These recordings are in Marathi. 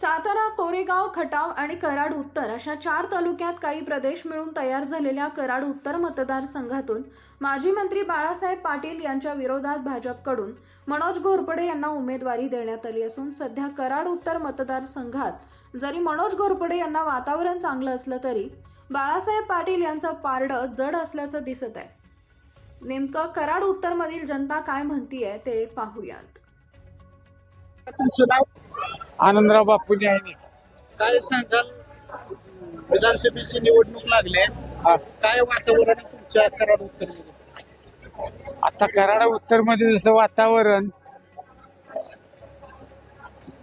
सातारा कोरेगाव खटाव आणि कराड उत्तर अशा चार तालुक्यात काही प्रदेश मिळून तयार झालेल्या कराड उत्तर मतदारसंघातून माजी मंत्री बाळासाहेब पाटील यांच्या विरोधात भाजपकडून मनोज घोरपडे यांना उमेदवारी देण्यात आली असून सध्या कराड उत्तर मतदारसंघात जरी मनोज घोरपडे यांना वातावरण चांगलं असलं तरी बाळासाहेब पाटील यांचं पारडं जड असल्याचं दिसत आहे. नेमकं कराड उत्तरमधील जनता काय म्हणतीये ते पाहूयात. तुमचं नाव? आनंदराव बापू न्यायनी काय सांगाल? विधानसभेची निवडणूक लागली आहे. काय वातावरण आहे तुमच्या कराड उत्तर आता कराड उत्तरमध्ये जसं वातावरण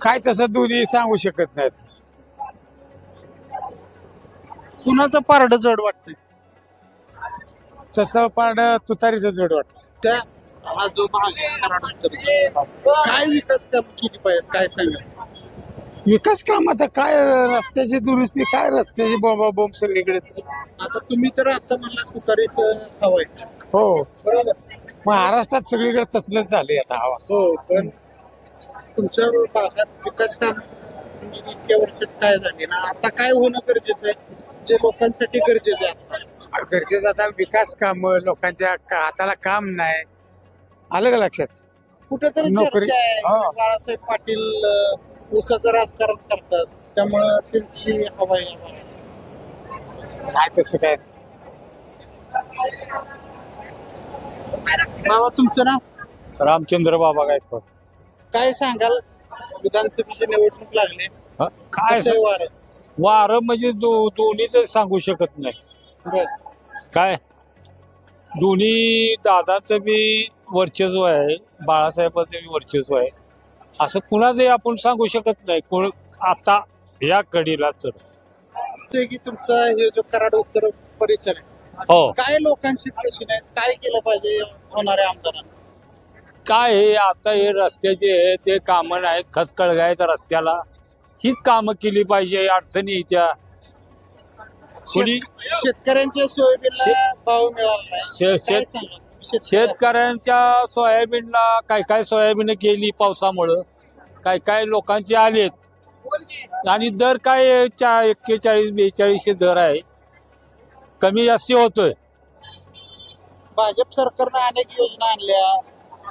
काय तसं दोन्ही सांगू शकत नाहीत. कुणाचं पारड जड वाटतंय? तसं पाड तुतारीचं जड वाटत. त्या हा जो भाग आहे कराड उत्तर काय विकास काम केली पाहिजे काय सांगाल? विकास काम आता काय रस्त्याची दुरुस्ती काय रस्त्याची बोंबा बोंब सगळीकडे? आता तुम्ही तर आता म्हणला तुतारीच हवाय हो. बरोबर. महाराष्ट्रात सगळीकडे तसलंच झालंय आता हवा. हो पण तुमच्या भागात विकास काम इतक्या वर्षात काय झाले ना? आता काय होणं गरजेचं आहे? जे लोकांसाठी गरजेचं आहे. आता. गरजेचं आता विकास काम लोकांच्या का- हाताला काम नाही. आलं का लक्षात कुठेतरी नोकरी- चर्चा आहे हा. बाळासाहेब पाटील अं, ऊसाचं राजकारण करतात त्यामुळं त्यांची हवा आहे आम्हाला. काय तसं काय बाबा तुमचं नाव रामचंद्र बाबा गायकवाड काय सांगाल विधानसभेची निवडणूक लागली हा? काय कसं आहे वारं? वारं म्हणजे दो दोन्हीच सांगू शकत नाही बरं. काय दोन्ही दादाचं बी वर्चस्व आहे बाळासाहेबांचं बी वर्चस्व आहे. असं कुणाचंही आपण सांगू शकत नाही कोण आता या कडीला तर. ते की तुमचा हे जो कराड उत्तर परिसर आहे हो. काय लोकांचे प्रश्न आहेत काय केलं पाहिजे होणाऱ्या आमदारांना? काय हे आता हे रस्त्याचे आहे ते कामं आहेत खचकळगा आहेत रस्त्याला. हीच कामं केली पाहिजे अडचणी येत्या कोणी शेतकऱ्यांच्या सोयाबीनला भाव मिळाला नाही. शे- काय शेत सांगाल तुम्ही शेतकऱ्या- शेतकऱ्यांच्या सोयाबीनला काय काय सोयाबीन गेली पावसामुळं? काय काय लोकांचे आलेत? आणि दर काय चा एक्केचाळीस बेचाळीसशे दर आहे. कमी जास्ती होतोय. भाजप सरकारनं अनेक योजना आणल्या.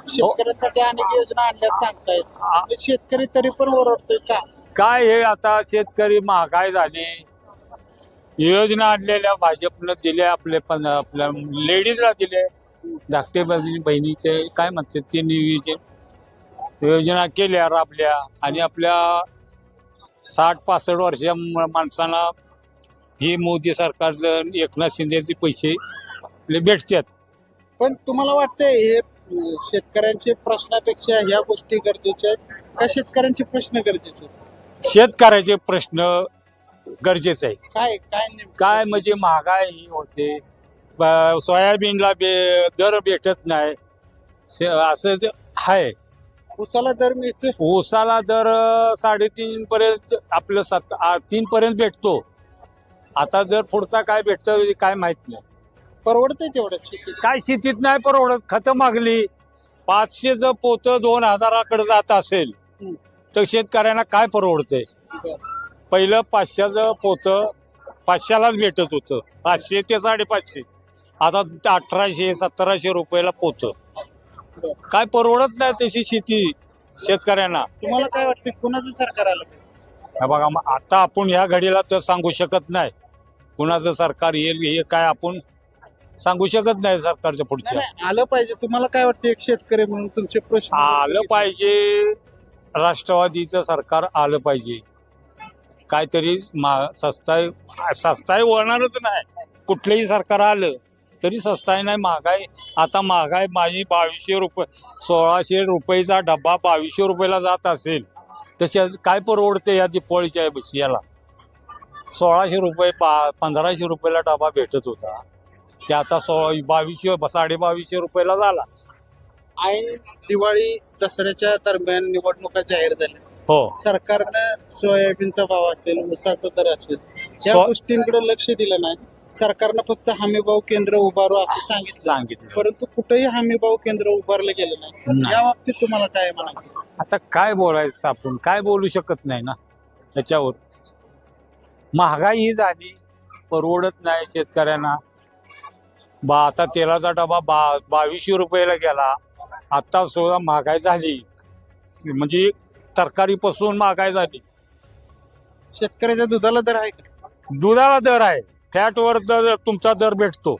शेतकऱ्यांसाठी अनेक योजना आणल्या सांगतायत. शेतकरी तरी पण ओरडतोय का? काय हे आता शेतकरी महागाई झाली. योजना आणलेल्या भाजपनं दिल्या आपले पण आपल्या लेडीजला दिले. धाकटे बहिणी- बहिणीचे काय म्हणतात ते नियोजन योजना केल्या राबल्या आणि आपल्या साठ पासष्ट वर्षा माणसांना ही मोदी सरकारचं एकनाथ शिंदेचे पैसे आपले भेटतात. पण तुम्हाला वाटतंय हे शेतकऱ्यांचे प्रश्नापेक्षा ह्या गोष्टी गरजेच्या आहेत? का शेतकऱ्यांचे प्रश्न गरजेचे आहेत? शेतकऱ्याचे प्रश्न गरजेचे आहे. काय काय नेमकं? काय म्हणजे महागाई होते. ब- सोयाबीनला बे दर भेटत नाही. से- असं जे आहे. उसाला दर मिळतोय? ऊसाला दर अं, साडेतीन पर्यंत आपलं सात आ- तीन पर्यंत भेटतो. आता जर पुढचा काय भेटतं हे काय माहीत नाही. परवडतंय तेवढं शेती काय शेतीत नाही परवडत खतं मागली. पाचशेचं पोतं दोन हजाराकडे जात असेल. तर शेतकऱ्यांना काय परवडतंय? पहिलं पाचशेचं पोतं पाचशेलाच भेटत होतं. पाचशे ते साडेपाचशे. आता अठराशे सतराशे रुपयाला पोतं. काय परवडत नाही तशी शेती शेतकऱ्यांना. तुम्हाला काय वाटतं कुणाचं सरकार आलं पाहिजे? हे बघा मग आता आपण ह्या घडीला तर सांगू शकत नाही. कुणाचं सरकार येईल हे काय आपण सांगू शकत नाही सरकारच्या नाही, पुढच्या नाही, आलं पाहिजे. तुम्हाला काय वाटतं एक शेतकरी म्हणून तुमचे प्रश्न आलं पाहिजे. राष्ट्रवादीचं सरकार आलं पाहिजे. काहीतरी मा सस्ताय सस्ताय होणारच नाही. कुठलंही सरकार आलं तरी सस्ताय नाही. महागाई आता महागाई माझी बावीसशे रुपये सोळाशे रुपयेचा डब्बा बावीसशे रुपयाला जात असेल तशा काय परवडते या दिपावळीच्या याला? सोळाशे रुपये पा पंधराशे रुपयाला डबा भेटत होता. ते आता सोळा बावीसशे साडेबावीसशे रुपयाला झाला. ऐन दिवाळी दसऱ्याच्या दरम्यान निवडणुका जाहीर झाल्या. हो. सरकारनं सोयाबीनचा भाव असेल ऊसाचा दर असेल या स्व- गोष्टींकडे लक्ष दिलं नाही. सरकारनं फक्त हमीभाव केंद्र उभारू असं सांगितलं. सांगितलं. परंतु कुठेही हमीभाव केंद्र उभारलं गेलं नाही. नाही. या बाबतीत तुम्हाला काय म्हणायचं? आता काय बोलायचं आपण? काय बोलू शकत नाही ना ह्याच्यावर महागाई ही झाली परवडत नाही शेतकऱ्यांना. बा आता तेलाचा डबा बा बावीसशे रुपयाला गेला. आता सुद्धा महागाई झाली. म्हणजे तरकारीपासून महागाई झाली. शेतकऱ्याच्या दुधाला दर आहे का? दुधाला दर आहे. फॅटवर दर तुमचा दर भेटतो.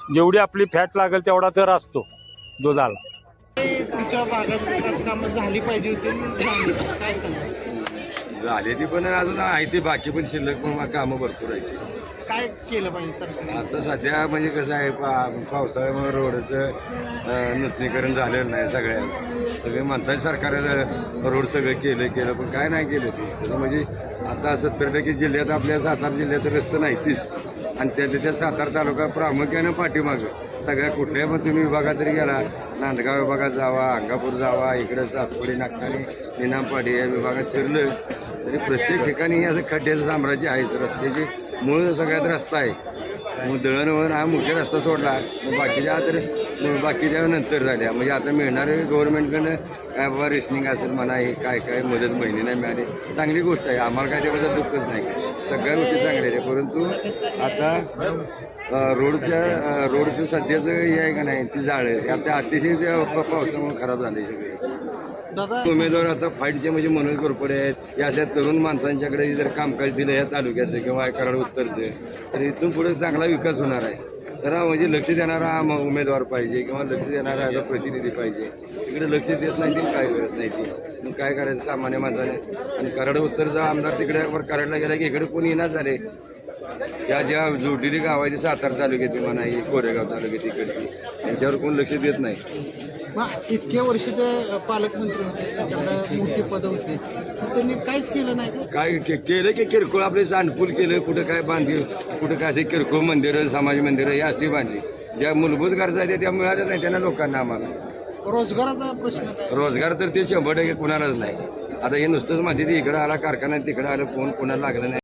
जेवढी आपली फॅट लागेल तेवढा दर असतो दुधाला. काही तुमच्या भागात विकास कामं झाली पाहिजे होती. झाली. काय सांगा झाले ती पण अजून आहे ती. बाकी पण शिल्लक पण कामं भरपूर आहेत. काय केलं पाहिजे सरकारने आता सध्या म्हणजे कसं आहे पा पावसाळ्यामुळे रोडचं नूतनीकरण झालेलं नाही सगळ्या. सगळे म्हणतात सरकारनं रोड सगळं केलं केलं पण काय नाही केलं ते. त्याचं म्हणजे आता सत्तर टक्के जिल्ह्यात आपल्या सातारा जिल्ह्यात रस्ते नाहीतीच. आणि त्या त्या सातारा तालुका प्रामुख्यानं पाठीमागं. सगळ्या कुठल्याही पण तुम्ही विभागात जरी गेला. नांदगाव विभागात जावा अंगापूर जावा इकडे सातपुडी नागठाणे निनामपाडी या विभागात फिरलं तरी प्रत्येक ठिकाणी हे असं खड्ड्याचं साम्राज्य आहे. रस्त्याची मूळ सगळ्यात रस्ता आहे. मग दळणवळण हा मुख्य रस्ता सोडला. मग बाकीच्या तर बाकीच्या नंतर झाल्या. म्हणजे आता मिळणारे गव्हर्नमेंटकडनं काय बाबा रेशनिंग असेल म्हणा हे काय काय मदत महिने नाही मिळाली. चांगली गोष्ट आहे. आम्हाला काय त्याबद्दल दुःखच नाही. सगळ्या गोष्टी चांगल्या आहेत. परंतु आता रोडच्या रोडचं सध्याचं हे आहे का नाही ती जाळ. आहे आता अतिशय त्या पावसामुळे खराब झाली सगळी. दादा उमेदवार आता फाईटचे म्हणजे मनोज गोरपडे आहेत या अशा तरुण माणसांच्याकडे जर कामकाज दिलं या तालुक्याचं किंवा कराड उत्तरचं तर इथून पुढे चांगला विकास होणार आहे. तर म्हणजे लक्ष देणारा उमेदवार पाहिजे किंवा लक्ष देणारा याचा प्रतिनिधी पाहिजे. इकडे लक्ष देत नाही ते काय करत नाही ते. मग काय करायचं? सामान्य माणसाने. आणि कराड उत्तरचा आमदार तिकडे कराडला गेला की इकडे कोणी येणार झाले? या ज्या जोडलेली गाव आहे ती सातारा तालुक्याची म्हणा ही कोरेगाव तालुक्यात इकडची यांच्यावर कोण लक्ष देत नाही? मग इतक्या वर्ष ते पालकमंत्री होते त्यांच्याकडे मोठी पदं होती. पण त्यांनी काहीच केलं नाही का? काय के- केलं की किरकोळ आपले सांडफूल केलं कुठं काय बांधली कुठं काय असे किरकोळ मंदिरं समाज मंदिरं ही असली बांधली. ज्या मूलभूत गरजा आहेत त्या मिळाल्या नाही त्यांना लोकांना आम्हाला. रोजगाराचा प्रश्न काय? रोजगार तर ते शंभर टक्के कुणालाच नाही. आता हे नुसतंच माहिती इकडं आला कारखान्यात तिकडं आलं कोण कोणाला लागलं नाही.